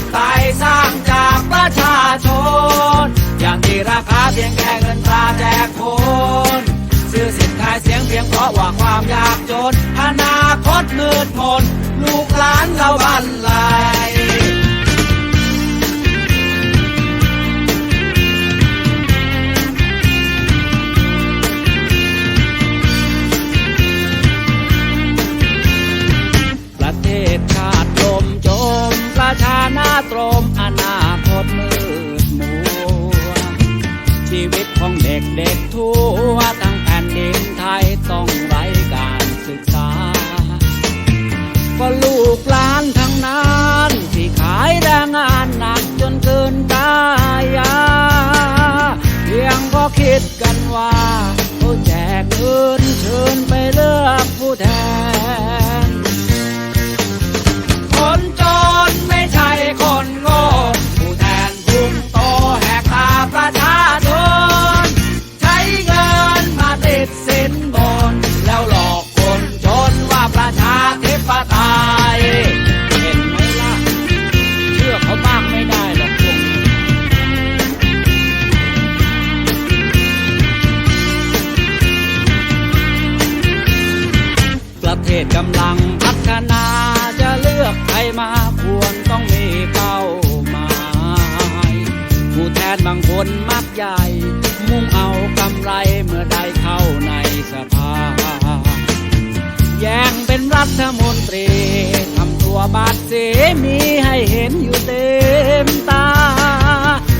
ชาธิปไตยสร้างจากประชาชน อย่างที่ราคาเพียงแค่เงินตราแจกคนซื้อสินขายเสียงเพียงเพราะว่าความยากจนอนาคตมืดมนลูกหลานเราบันล ลูกหลานทั้งนั้นที่ขายแรงงานหนักจนเกินตายาเพียงก็คิดกันว่าเขาแจกเงินเชิญไปเลือกผู้แทน แทนบางคนมักใหญ่ มุ่งเอากำไรเมื่อได้เข้าในสภา แย่งเป็นรัฐมนตรี ทำตัวบาดเสียมีให้เห็นอยู่เต็มตา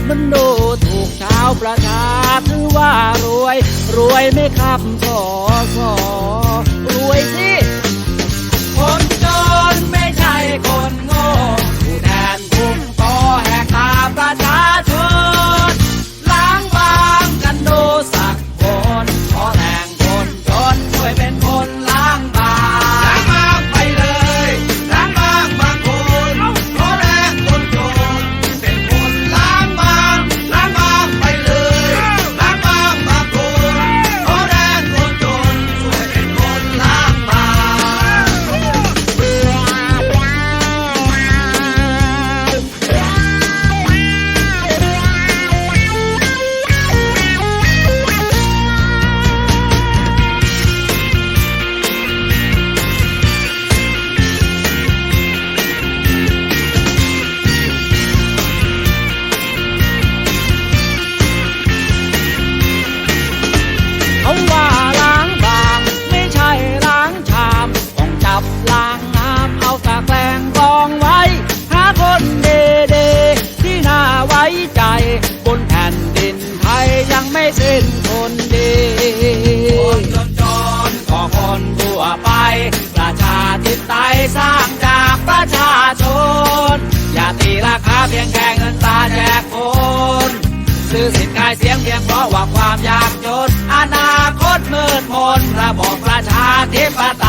มันดูถูกชาวประชาถือว่ารวย รวยไม่ครับสอสอรวยสิ คาเพียงแค่เงินตาแจกคนซื้อสินขายเสียงเพียงเพราะว่าความยากจน อนาคตมืดมนระบอบประชาธิปไต